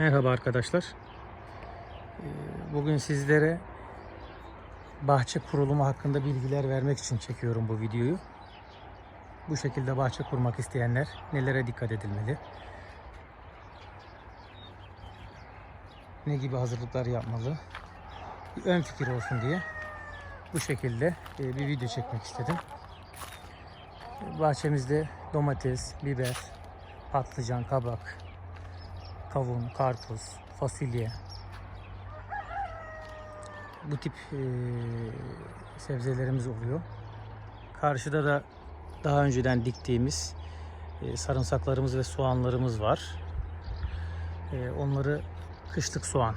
Merhaba arkadaşlar. Ee, Bugün sizlere bahçe kurulumu hakkında bilgiler vermek için çekiyorum bu videoyu. Bu şekilde bahçe kurmak isteyenler nelere dikkat edilmeli? Ne gibi hazırlıklar yapmalı? Bir ön fikir olsun diye bu şekilde e, bir video çekmek istedim. Bahçemizde domates, biber, patlıcan, kabak, kavun, karpuz, fasulye bu tip eee, sebzelerimiz oluyor. Karşıda da daha önceden diktiğimiz eee, sarımsaklarımız ve soğanlarımız var. Eee, onları kışlık soğan,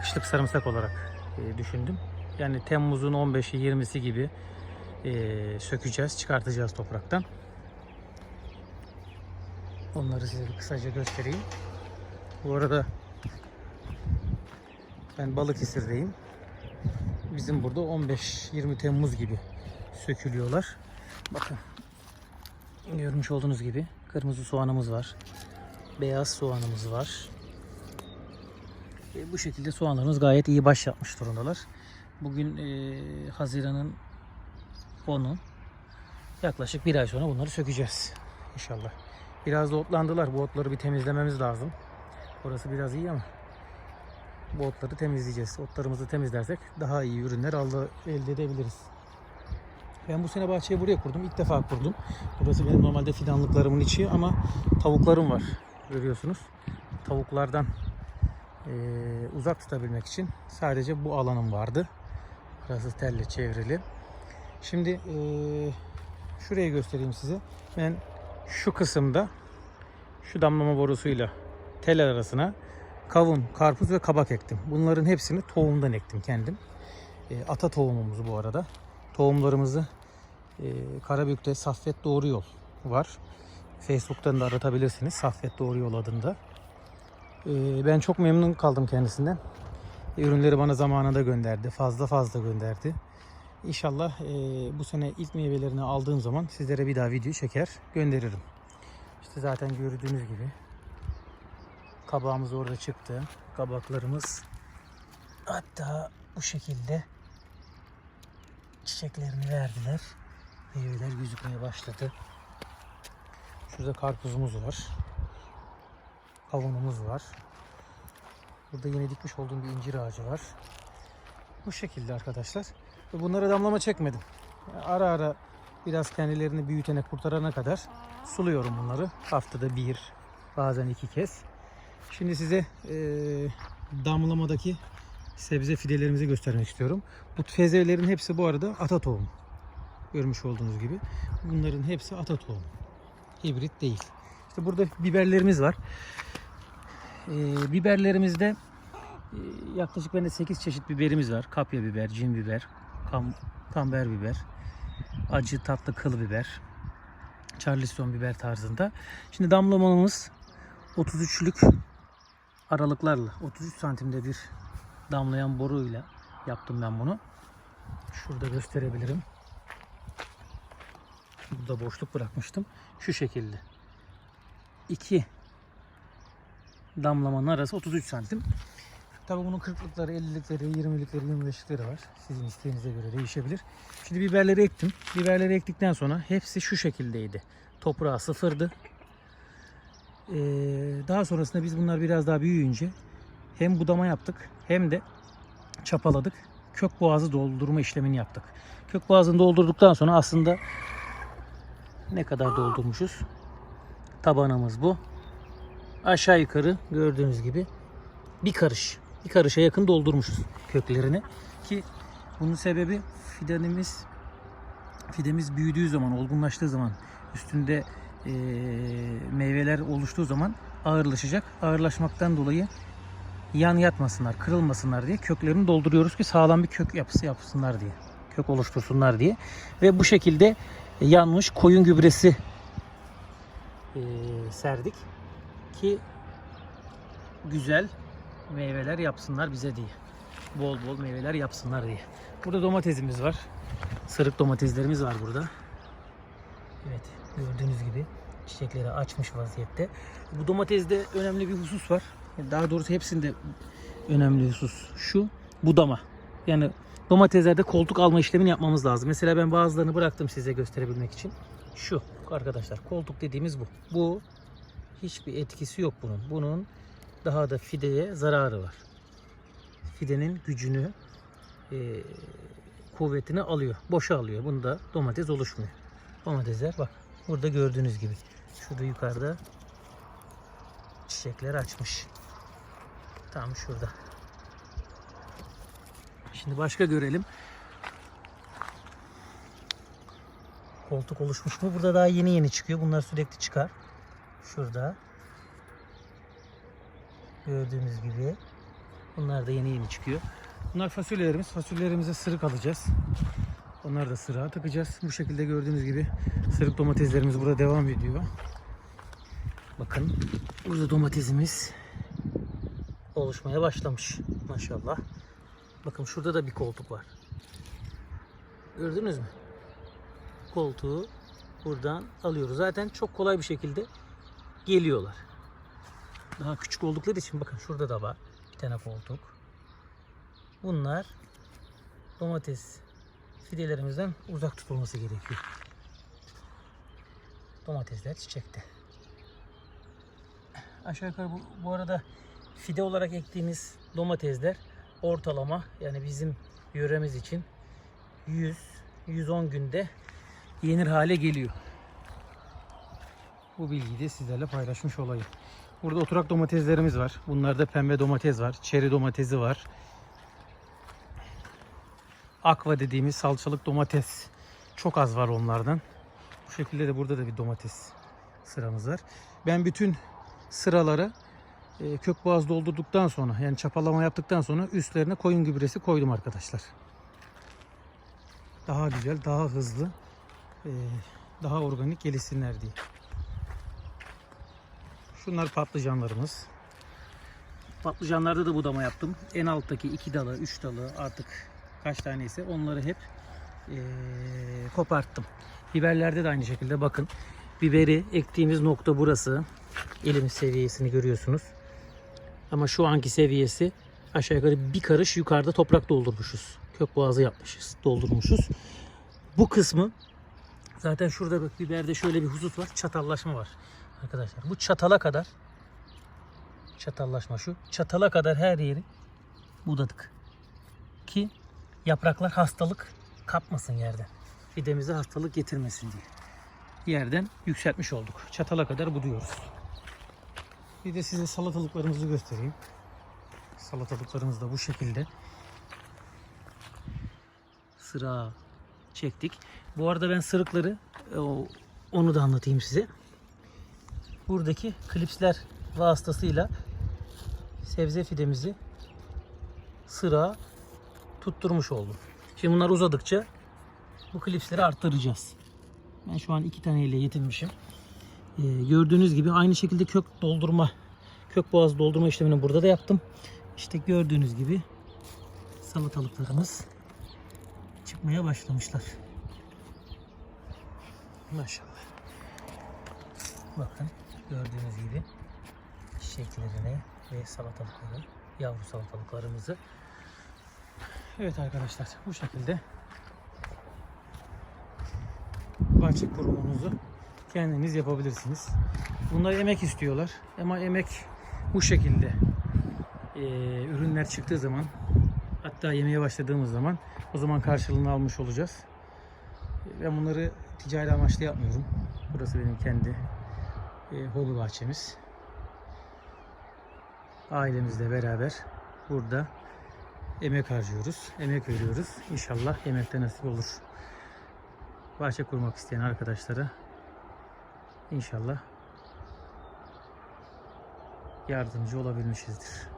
kışlık sarımsak olarak eee, düşündüm. Yani Temmuz'un 15'i 20'si gibi eee, sökeceğiz, çıkartacağız topraktan. Onları size kısaca göstereyim. Bu arada ben Balıkesir'deyim. Bizim burada 15-20 Temmuz gibi sökülüyorlar. Bakın görmüş olduğunuz gibi kırmızı soğanımız var. Beyaz soğanımız var. E, bu şekilde soğanlarımız gayet iyi baş yapmış durumdalar. Bugün e, Haziran'ın 10'u. Yaklaşık bir ay sonra bunları sökeceğiz. İnşallah. Biraz da otlandılar. Bu otları bir temizlememiz lazım. Orası biraz iyi ama bu otları temizleyeceğiz. Otlarımızı temizlersek daha iyi ürünler aldı, elde edebiliriz. Ben bu sene bahçeyi buraya kurdum. İlk defa kurdum. Burası benim normalde fidanlıklarımın içi ama tavuklarım var. Görüyorsunuz. Tavuklardan eee, uzak tutabilmek için sadece bu alanım vardı. Burası telle çevrili. Şimdi eee şurayı göstereyim size. Ben şu kısımda şu damlama borusuyla tel arasına kavun, karpuz ve kabak ektim. Bunların hepsini tohumdan ektim kendim. E, ata tohumumuz bu arada. Tohumlarımızı e, Karabük'te Saffet Doğru Yol var. Facebook'tan da aratabilirsiniz. Saffet Doğru Yol adında. E, ben çok memnun kaldım kendisinden. Ürünleri bana zamanında gönderdi. Fazla fazla gönderdi. İnşallah e, bu sene ilk meyvelerini aldığım zaman sizlere bir daha video çeker gönderirim. İşte zaten gördüğünüz gibi kabağımız orada çıktı. Kabaklarımız hatta bu şekilde çiçeklerini verdiler. Meyveler gözükmeye başladı. Şurada karpuzumuz var. Kavunumuz var. Burada yine dikmiş olduğum bir incir ağacı var. Bu şekilde arkadaşlar. Bunlara damlama çekmedim. Ara ara biraz kendilerini büyütene kurtarana kadar suluyorum bunları. Haftada bir, bazen iki kez. Şimdi size eee, damlamadaki sebze fidelerimizi göstermek istiyorum. Bu fezelerin hepsi bu arada ata tohum. Görmüş olduğunuz gibi. Bunların hepsi ata tohum. Hibrit değil. İşte burada biberlerimiz var. Eee, biberlerimizde eee, yaklaşık bende 8 çeşit biberimiz var. Kapya biber, cin biber, kam, kamber biber, acı tatlı kıl biber, charleston biber tarzında. Şimdi damlamamız 33'lük aralıklarla 33 santimde bir damlayan boruyla yaptım ben bunu. Şurada gösterebilirim. Burada boşluk bırakmıştım. Şu şekilde. İki damlamanın arası 33 santim. Tabi bunun 40'lıkları, 50'likleri, 20'likleri, 25'likleri var. Sizin isteğinize göre değişebilir. Şimdi biberleri ektim. Biberleri ektikten sonra hepsi şu şekildeydi. Toprağı sıfırdı. Ee, daha sonrasında biz bunlar biraz daha büyüyünce hem budama yaptık hem de çapaladık. Kök boğazı doldurma işlemini yaptık. Kök boğazını doldurduktan sonra aslında ne kadar doldurmuşuz? Tabanımız bu. Aşağı yukarı gördüğünüz gibi bir karış, bir karışa yakın doldurmuşuz köklerini. Ki bunun sebebi fidanımız fidemiz büyüdüğü zaman, olgunlaştığı zaman üstünde eee, meyveler oluştuğu zaman ağırlaşacak. Ağırlaşmaktan dolayı yan yatmasınlar, kırılmasınlar diye köklerini dolduruyoruz ki sağlam bir kök yapısı yapsınlar diye. Kök oluştursunlar diye. Ve bu şekilde yanmış koyun gübresi eee, serdik ki güzel meyveler yapsınlar bize diye. Bol bol meyveler yapsınlar diye. Burada domatesimiz var. Sırık domateslerimiz var burada. Evet gördüğünüz gibi çiçekleri açmış vaziyette. Bu domatesde önemli bir husus var. Daha doğrusu hepsinde önemli husus şu budama. Yani domateslerde koltuk alma işlemini yapmamız lazım. Mesela ben bazılarını bıraktım size gösterebilmek için. Şu arkadaşlar koltuk dediğimiz bu. Bu hiçbir etkisi yok bunun. Bunun daha da fideye zararı var. Fidenin gücünü, e, kuvvetini alıyor. Boşa alıyor. Bunda domates oluşmuyor. Domatesler bak burada gördüğünüz gibi. Şurada yukarıda çiçekler açmış. Tam şurada. Şimdi başka görelim. Koltuk oluşmuş mu? Burada daha yeni yeni çıkıyor. Bunlar sürekli çıkar. Şurada. Gördüğünüz gibi. Bunlar da yeni yeni çıkıyor. Bunlar fasulyelerimiz. Fasulyelerimize sırık alacağız. Onları da sıra takacağız. Bu şekilde gördüğünüz gibi sırık domateslerimiz burada devam ediyor. Bakın burada domatesimiz oluşmaya başlamış. Maşallah. Bakın şurada da bir koltuk var. Gördünüz mü? Koltuğu buradan alıyoruz. Zaten çok kolay bir şekilde geliyorlar. Daha küçük oldukları için bakın şurada da var bir tane koltuk. Bunlar domates fidelerimizden uzak tutulması gerekiyor. Domatesler çiçekte. Aşağı yukarı bu, bu arada fide olarak ektiğimiz domatesler ortalama yani bizim yöremiz için 100-110 günde yenir hale geliyor. Bu bilgiyi de sizlerle paylaşmış olayım. Burada oturak domateslerimiz var. Bunlarda pembe domates var. Çeri domatesi var. Akva dediğimiz salçalık domates. Çok az var onlardan. Bu şekilde de burada da bir domates sıramız var. Ben bütün sıraları e, kök boğaz doldurduktan sonra yani çapalama yaptıktan sonra üstlerine koyun gübresi koydum arkadaşlar. Daha güzel, daha hızlı, e, daha organik gelişsinler diye. Şunlar patlıcanlarımız. Patlıcanlarda da budama yaptım. En alttaki iki dalı, üç dalı artık kaç taneyse onları hep eee, koparttım. Biberlerde de aynı şekilde bakın. Biberi ektiğimiz nokta burası. Elimiz seviyesini görüyorsunuz. Ama şu anki seviyesi aşağı yukarı bir karış yukarıda toprak doldurmuşuz. Kök boğazı yapmışız, doldurmuşuz. Bu kısmı zaten şurada bak biberde şöyle bir husus var. Çatallaşma var arkadaşlar. Bu çatala kadar çatallaşma şu. Çatala kadar her yeri budadık. Ki yapraklar hastalık kapmasın yerden. Fidemize hastalık getirmesin diye. Yerden yükseltmiş olduk. Çatala kadar buduyoruz. Bir de size salatalıklarımızı göstereyim. Salatalıklarımız da bu şekilde. Sıra çektik. Bu arada ben sırıkları e, onu da anlatayım size. Buradaki klipsler vasıtasıyla sebze fidemizi sıra tutturmuş oldum. Şimdi bunlar uzadıkça bu klipsleri arttıracağız. Ben şu an iki taneyle yetinmişim. Ee, gördüğünüz gibi aynı şekilde kök doldurma, kök boğaz doldurma işlemini burada da yaptım. İşte gördüğünüz gibi salatalıklarımız çıkmaya başlamışlar. Maşallah. Bakın gördüğünüz gibi çiçeklerini ve salatalıkları, yavru salatalıklarımızı. Evet arkadaşlar bu şekilde bahçe kurumunuzu kendiniz yapabilirsiniz. Bunlar emek istiyorlar ama emek bu şekilde eee, ürünler çıktığı zaman hatta yemeye başladığımız zaman o zaman karşılığını almış olacağız. Ben bunları ticari amaçlı yapmıyorum. Burası benim kendi e, hobi bahçemiz. Ailemizle beraber burada emek harcıyoruz, emek veriyoruz. İnşallah yemekte nasip olur. Bahçe kurmak isteyen arkadaşlara inşallah yardımcı olabilmişizdir.